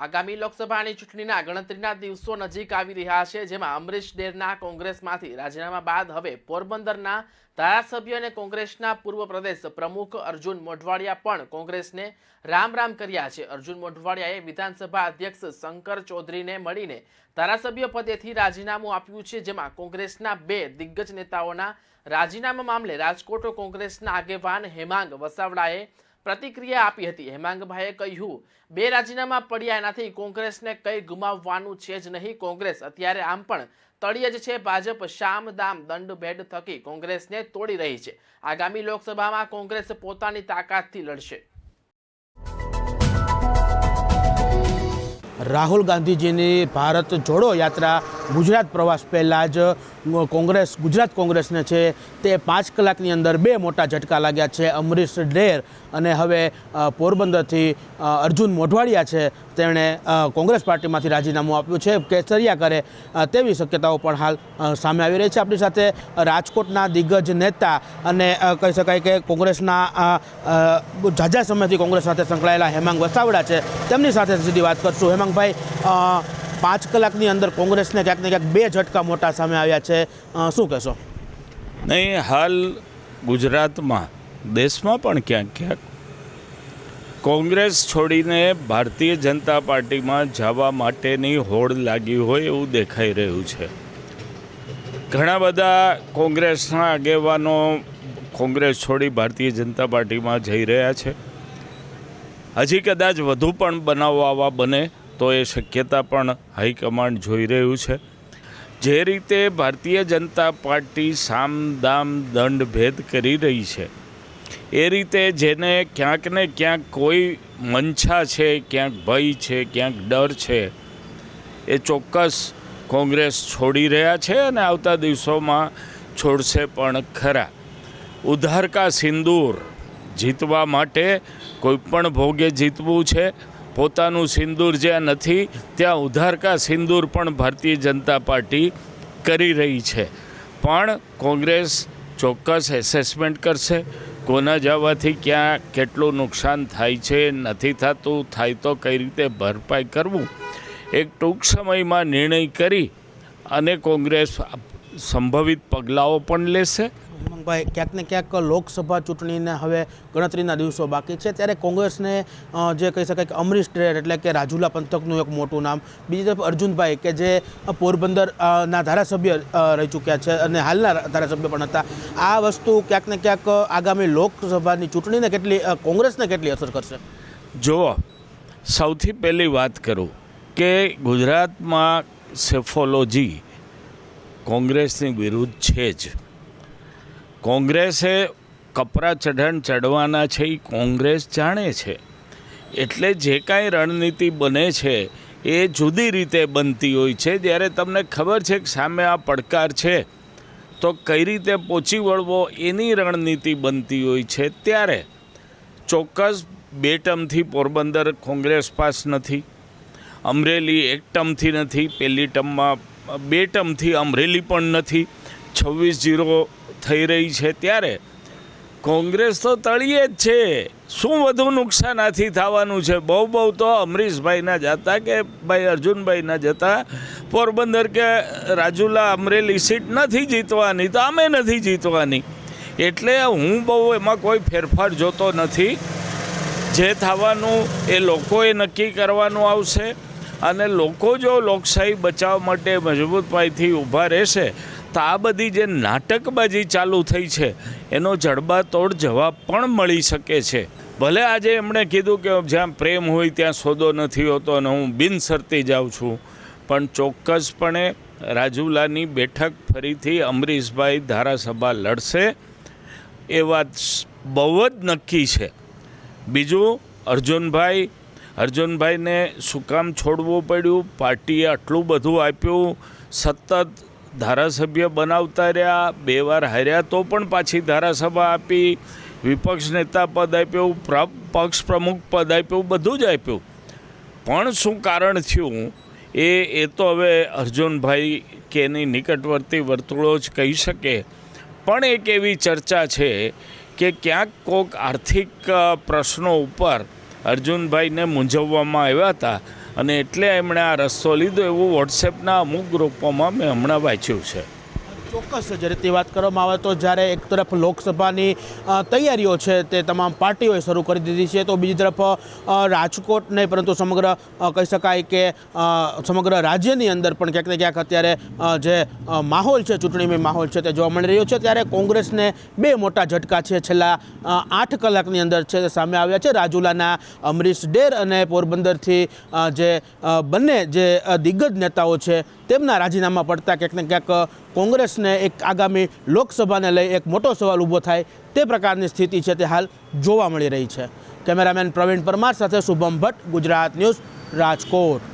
આગામી લોકસભાની ચૂંટણીના ગણતરીના દિવસો નજીક આવી રહ્યા છે, જેમાં અમરીશ ડેરના કોંગ્રેસમાંથી રાજીનામા બાદ હવે પોરબંદરના ધારાસભ્ય અને કોંગ્રેસના પૂર્વ પ્રદેશ પ્રમુખ અર્જુન મોઢવાડિયા પણ કોંગ્રેસને રામ રામ કર્યા છે. અર્જુન મોઢવાડિયાએ વિધાનસભા અધ્યક્ષ શંકર ચૌધરીને મળીને ધારાસભ્ય પદેથી રાજીનામું આપ્યું છે, જેમાં કોંગ્રેસના બે દિગ્ગજ નેતાઓના રાજીનામા મામલે રાજકોટ કોંગ્રેસના આગેવાન હેમાંગ વસાવડાએ પ્રતિક્રિયા આપી હતી. હેમાંગભાઈએ કહ્યું, બે રાજીનામા પડ્યા એનાથી કોંગ્રેસને કંઈ ગુમાવવાનું છે જ નહીં. કોંગ્રેસ અત્યારે આમ પણ તળિયે જ છે. ભાજપ શામ દામ દંડ ભેડ થકી કોંગ્રેસને તોડી રહી છે. આગામી લોકસભામાં કોંગ્રેસ પોતાની તાકાતથી લડશે. રાહુલ ગાંધીજીની ભારત જોડો યાત્રા ગુજરાત પ્રવાસ પહેલાં જ કોંગ્રેસ, ગુજરાત કોંગ્રેસને છે તે પાંચ કલાકની અંદર બે મોટા ઝટકા લાગ્યા છે. અમરીશ ડેર અને હવે પોરબંદરથી અર્જુન મોઢવાડિયા છે તેણે કોંગ્રેસ પાર્ટીમાંથી રાજીનામું આપ્યું છે. કેસરિયા કરે તેવી શક્યતાઓ પણ હાલ સામે આવી રહી છે. આપણી સાથે રાજકોટના દિગ્ગજ નેતા અને કહી શકાય કે કોંગ્રેસના ઝાઝા સમયથી કોંગ્રેસ સાથે સંકળાયેલા હેમાંગ વસાવડા છે. તેમની સાથે સીધી વાત કરશું. હેમાંગભાઈ પાંચ કલાકની અંદર કોંગ્રેસને ક્યાંક ને ક્યાંક બે ઝટકા મોટા સામે આવ્યા છે. શું કહેશો? નહીં, હાલ ગુજરાતમાં, દેશમાં પણ ક્યાંક ક્યાંક કોંગ્રેસ છોડીને ભારતીય જનતા પાર્ટીમાં જવા માટેની હોડ લાગી હોય એવું દેખાઈ રહ્યું છે. ઘણા બધા કોંગ્રેસના આગેવાનો કોંગ્રેસ છોડી ભારતીય જનતા પાર્ટીમાં જઈ રહ્યા છે. હજી કદાચ વધુ પણ બનાવો આવા બને. તો એ શક્યતા પણ હાઈકમાન્ડ જોઈ રહ્યું છે. જે રીતે ભારતીય જનતા પાર્ટી સામ દામ દંડ ભેદ કરી રહી છે, એ રીતે જેને ક્યાંક ને ક્યાંક કોઈ મંછા છે, ક્યાંક ભય છે, ક્યાંક ડર છે, એ ચોક્કસ કોંગ્રેસ છોડી રહ્યા છે અને આવતા દિવસોમાં છોડશે પણ ખરા. ઉધારકા સિંદૂર જીતવા માટે કોઈ પણ ભોગે જીતવું છે પોતાનું સિંદૂર જ્યાં નથી, ત્યાં ઉધારકા સિંદૂર પણ ભારતીય જનતા પાર્ટી કરી રહી છે. પણ કોંગ્રેસ ચોક્કસ એસેસમેન્ટ કરશે. કોના જવાથી ક્યાં કેટલું નુકસાન થાય છે, નથી થતું, થાય તો કઈ રીતે ભરપાઈ કરવું? એક ટૂંક સમયમાં નિર્ણય કરી અને કોંગ્રેસ સંભવિત પગલાઓ પણ લેશે. હેમાંગભાઈ ક્યાંક ને ક્યાંક લોકસભા ચૂંટણીને હવે ગણતરીના દિવસો બાકી છે. ત્યારે કોંગ્રેસને જે કહી શકાય કે અમરીશ ડેર એટલે કે રાજુલા પંથકનું એક મોટું નામ. બીજી તરફ અર્જુનભાઈ, કે જે પોરબંદરના ધારાસભ્ય રહી ચૂક્યા છે અને હાલના ધારાસભ્ય પણ હતા. આ વસ્તુ ક્યાંક ને ક્યાંક આગામી લોકસભાની ચૂંટણીને કેટલી કોંગ્રેસને કેટલી અસર કરશે? જુઓ, સૌથી પહેલી વાત કરું કે ગુજરાતમાં સેફોલોજી કોંગ્રેસની વિરુદ્ધ છે જ. કોંગ્રેસે કપરા ચઢાણ ચડવાના છે એ કોંગ્રેસ જાણે છે. એટલે જે કાંઈ રણનીતિ બને છે, એ જુદી રીતે બનતી હોય છે. જ્યારે તમને ખબર છે કે સામે આ પડકાર છે, તો કઈ રીતે પહોંચી વળવો એની રણનીતિ બનતી હોય છે ત્યારે ચોક્કસ બે ટર્મથી પોરબંદર કોંગ્રેસ પાસ નથી, અમરેલી એક ટર્મથી નથી પહેલી ટર્મમાં બે ટર્મથી અમરેલી પણ નથી છવ્વીસ જીરો થઈ રહી છે ત્યારે કોંગ્રેસ તો તળિયે જ છે. શું વધુ નુકસાન આથી થવાનું છે? બહુ બહુ તો અમરીશભાઈના જતા કે ભાઈ અર્જુનભાઈના જતા પોરબંદર કે રાજુલા અમરેલી સીટ નથી જીતવાની, તો અમે નથી જીતવાની. એટલે હું બહુ એમાં કોઈ ફેરફાર જોતો નથી. જે થવાનું એ લોકોએ નક્કી કરવાનું આવશે. અને લોકો જો લોકશાહી બચાવવા માટે મજબૂત પાયથી ઊભા રહેશે તો આ બધી જે નાટકબાજી ચાલુ થઈ છે, એનો જડબાતોડ જવાબ પણ મળી શકે છે. ભલે આજે એમણે કીધું કે જ્યાં પ્રેમ હોય ત્યાં સોદો નથી હોતો અને હું બિનસરતી જાઉં છું, પણ ચોક્કસપણે રાજુલાની બેઠક ફરીથી અમરીશભાઈ ધારાસભા લડશે, એ વાત બહુ જ નક્કી છે. બીજું, અર્જુનભાઈ, અર્જુનભાઈને શું કામ છોડવું પડ્યું? પાર્ટીએ આટલું બધું આપ્યું, સતત ધારાસભ્ય બનાવતા રહ્યા, બે વાર હાર્યા તો પણ પાછી ધારાસભા આપી, વિપક્ષ નેતા પદ આપ્યું પક્ષ પ્રમુખ પદ આપ્યું, બધું જ આપ્યું. પણ શું કારણ થયું? એ એ તો હવે અર્જુનભાઈ કે એની નિકટવર્તી વર્તુળો જ કહી શકે. પણ એક એવી ચર્ચા છે કે ક્યાંક કોક આર્થિક પ્રશ્નો ઉપર અર્જુનભાઈને મૂંઝવવામાં આવ્યા હતા. અને એટલે એમણે આ રસ્તો લીધો એવું વોટ્સએપના અમુક ગ્રુપોમાં મેં હમણાં વાંચ્યું છે. ચોક્કસ જે રીતે વાત કરવામાં આવે તો જ્યારે એક તરફ લોકસભાની તૈયારીઓ છે તે તમામ પાર્ટીઓએ શરૂ કરી દીધી છે, તો બીજી તરફ રાજકોટ નહીં પરંતુ સમગ્ર કહી શકાય કે સમગ્ર રાજ્યની અંદર પણ ક્યાંક ને ક્યાંક અત્યારે જે માહોલ છે ચૂંટણીમય માહોલ છે તે જોવા મળી રહ્યો છે. ત્યારે કોંગ્રેસને બે મોટા ઝટકા છે. છેલ્લા આઠ કલાકની અંદર છે તે સામે આવ્યા છે. રાજુલાના અમરીશ ડેર અને પોરબંદરથી જે બંને જે દિગ્ગજ નેતાઓ છે તેમના રાજીનામા પડતા ક્યાંક ને ક્યાંક કોંગ્રેસને એક આગામી લોકસભાને લઈ એક મોટો સવાલ ઊભો થાય તે પ્રકારની સ્થિતિ છે તે હાલ જોવા મળી રહી છે. કેમેરામેન પ્રવીણ પરમાર સાથે શુભમ ભટ્ટ, ગુજરાત ન્યૂઝ રાજકોટ.